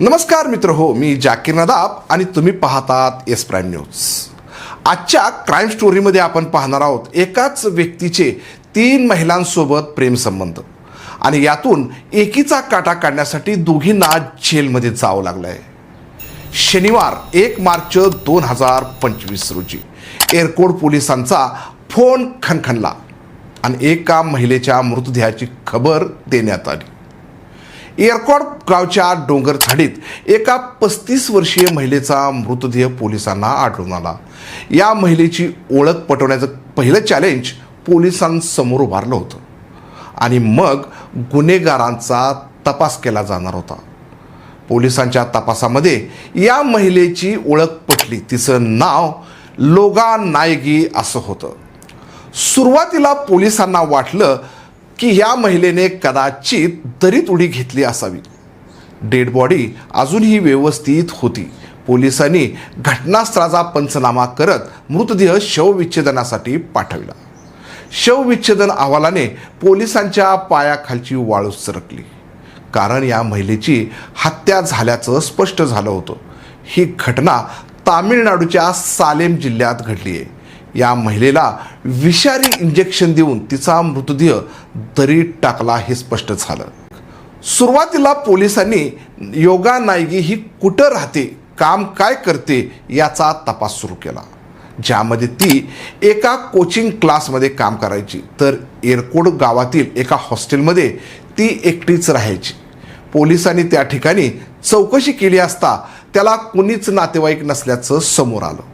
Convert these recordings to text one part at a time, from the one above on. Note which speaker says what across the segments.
Speaker 1: नमस्कार मित्र हो मी जाकीर नदाब आणि तुम्ही पाहतात एस प्राईम न्यूज आजच्या क्राईम स्टोरीमध्ये आपण पाहणार आहोत एकाच व्यक्तीचे तीन महिलांसोबत प्रेमसंबंध आणि यातून एकीचा काटा काढण्यासाठी दोघींना जेलमध्ये जावं लागलं आहे शनिवार एक मार्च दोन हजार पंचवीस रोजी एअरकोर्ट पोलिसांचा फोन खणखणला आणि एका महिलेच्या मृतदेहाची खबर देण्यात आली. एअरकॉड गावच्या डोंगर झाडीत एका पस्तीस वर्षीय महिलेचा मृतदेह पोलिसांना आढळून आला. या महिलेची ओळख पटवण्याचं पहिलं चॅलेंज पोलिसांसमोर उभारलं होतं. आणि मग गुन्हेगारांचा तपास केला जाणार होता. पोलिसांच्या तपासामध्ये या महिलेची ओळख पटली. तिचं नाव लोगा नायगी असं होतं. सुरुवातीला पोलिसांना वाटलं की ह्या महिलेने कदाचित दरीत उडी घेतली असावी. डेड बॉडी अजूनही व्यवस्थित होती. पोलिसांनी घटनास्थळाचा पंचनामा करत मृतदेह शवविच्छेदनासाठी पाठविला. शवविच्छेदन अहवालाने पोलिसांच्या पायाखालची वाळू सरकली. कारण या महिलेची हत्या झाल्याचं स्पष्ट झालं होतं. ही घटना तामिळनाडूच्या सालेम जिल्ह्यात घडली आहे या महिलेला विषारी इंजेक्शन देऊन तिचा मृतदेह दरीत टाकला हे स्पष्ट झालं. सुरुवातीला पोलिसांनी योगा नायगी ही कुठं राहते? काम काय करते? याचा तपास सुरू केला. ज्यामध्ये ती एका कोचिंग क्लासमध्ये काम करायची. तर एरकोड गावातील एका हॉस्टेलमध्ये ती एकटीच राहायची. पोलिसांनी त्या ठिकाणी चौकशी केली असता त्याला कुणीच नातेवाईक नसल्याचं समोर आलं.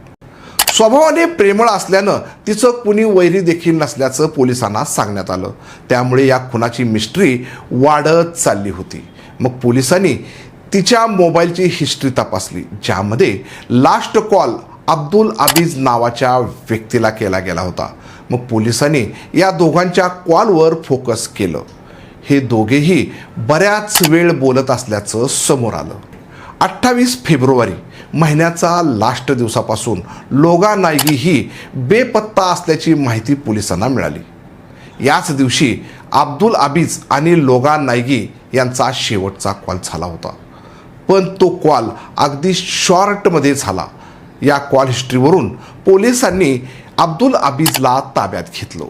Speaker 1: स्वभावाने प्रेमळ असल्यानं तिचं कुणी वैरी देखील नसल्याचं पोलिसांना सांगण्यात आलं. त्यामुळे या खुनाची मिस्ट्री वाढत चालली होती. मग पोलिसांनी तिच्या मोबाईलची हिस्ट्री तपासली ज्यामध्ये लास्ट कॉल अब्दुल अबीज नावाच्या व्यक्तीला केला गेला होता. मग पोलिसांनी या दोघांच्या कॉलवर फोकस केलं. हे दोघेही बऱ्याच वेळ बोलत असल्याचं समोर आलं. अठ्ठावीस फेब्रुवारी महिन्याचा लास्ट दिवसापासून लोगा नायगी ही बेपत्ता असल्याची माहिती पोलिसांना मिळाली. याच दिवशी अब्दुल आबिज आणि लोगा नायगी यांचा शेवटचा कॉल झाला होता. पण तो कॉल अगदी शॉर्टमध्ये झाला. या कॉल हिस्ट्रीवरून पोलिसांनी अब्दुल आबिजला ताब्यात घेतलं.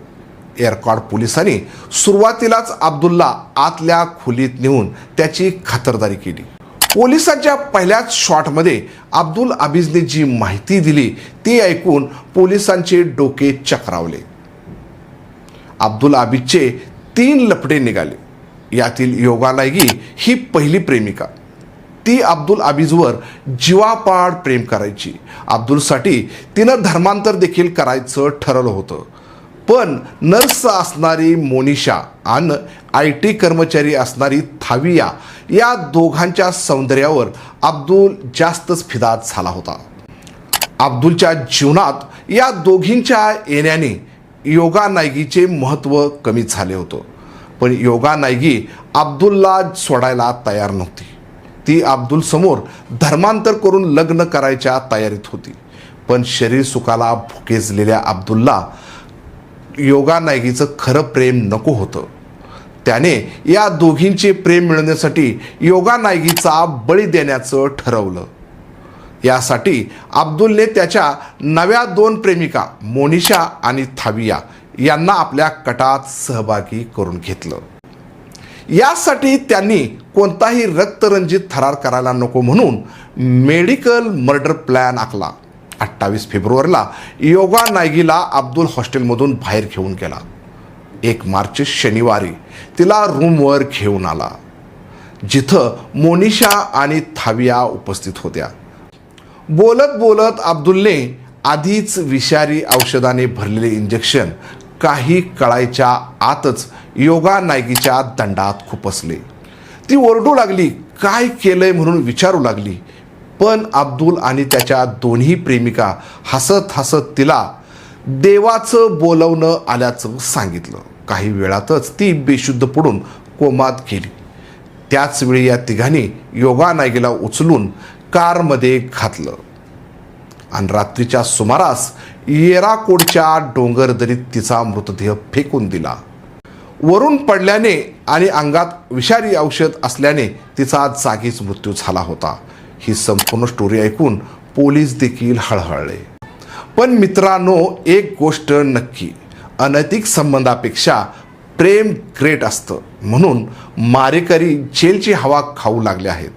Speaker 1: एअरकॉड पोलिसांनी सुरुवातीलाच अब्दुल्ला आतल्या खोलीत नेऊन त्याची खातरदारी केली. पोलिसांच्या पहिल्याच शॉटमध्ये अब्दुल आबिजने जी माहिती दिली ती ऐकून पोलिसांचे डोके चक्रावले. अब्दुल आबिजचे तीन लपडे निघाले. यातील योगालायगी ही पहिली प्रेमिका. ती अब्दुल आबिजवर जीवापाड प्रेम करायची. अब्दुलसाठी तिनं धर्मांतर देखील करायचं ठरवलं होतं. पण नर्स असणारी मोनिशा आणि आय टी कर्मचारी असणारी थाविया या दोघांच्या सौंदर्यावर अब्दुल जास्तच फिदाद झाला होता. अब्दुलच्या जीवनात या दोघींच्या येण्याने योगा नायगीचे महत्त्व कमी झाले होतं. पण योगा नायगी अब्दुलला सोडायला तयार नव्हती. ती अब्दुल समोर धर्मांतर करून लग्न करायच्या तयारीत होती. पण शरीर सुखाला भुकेजलेल्या अब्दुलला योगा नायकीचं खरं प्रेम नको होतं. त्याने या दोघींचे प्रेम मिळवण्यासाठी योगा नायगीचा बळी देण्याचं ठरवलं. यासाठी अब्दुलने त्याच्या नव्या दोन प्रेमिका मोनिशा आणि थाविया यांना आपल्या कटात सहभागी करून घेतलं. यासाठी त्यांनी कोणताही रक्तरंजित थरार करायला नको म्हणून मेडिकल मर्डर प्लॅन आखला. अठ्ठावीस फेब्रुवारीला योगा नायगीला अब्दुल हॉस्टेलमधून बाहेर घेऊन गेला. एक मार्च शनिवारी तिला रूमवर घेऊन आला. जिथं मोनिशा आणि थाविया उपस्थित होत्या. बोलत बोलत अब्दुलने आधीच विषारी औषधाने भरलेले इंजेक्शन काही कळायच्या आतच योगा नायगीच्या दंडात खुपसले. ती ओरडू लागली काय केलंय? म्हणून विचारू लागली. पण अब्दुल आणि त्याच्या दोन्ही प्रेमिका हसत हसत तिला देवाचं बोलवणं आल्याचं सांगितलं. काही वेळातच ती बेशुद्ध पडून कोमात गेली. त्याचवेळी या तिघांनी योगा नायगीला उचलून कारमध्ये घातलं. आणि रात्रीच्या सुमारास येराकोडच्या डोंगरदरीत तिचा मृतदेह फेकून दिला. वरून पडल्याने आणि अंगात विषारी औषध असल्याने तिचा जागीच मृत्यू झाला होता. ही संपूर्ण स्टोरी ऐकून पोलीस देखील हळहळले. पण मित्रांनो एक गोष्ट नक्की. अनैतिक संबंधापेक्षा प्रेम ग्रेट असतं. म्हणून मारेकरी जेलची हवा खाऊ लागले आहेत.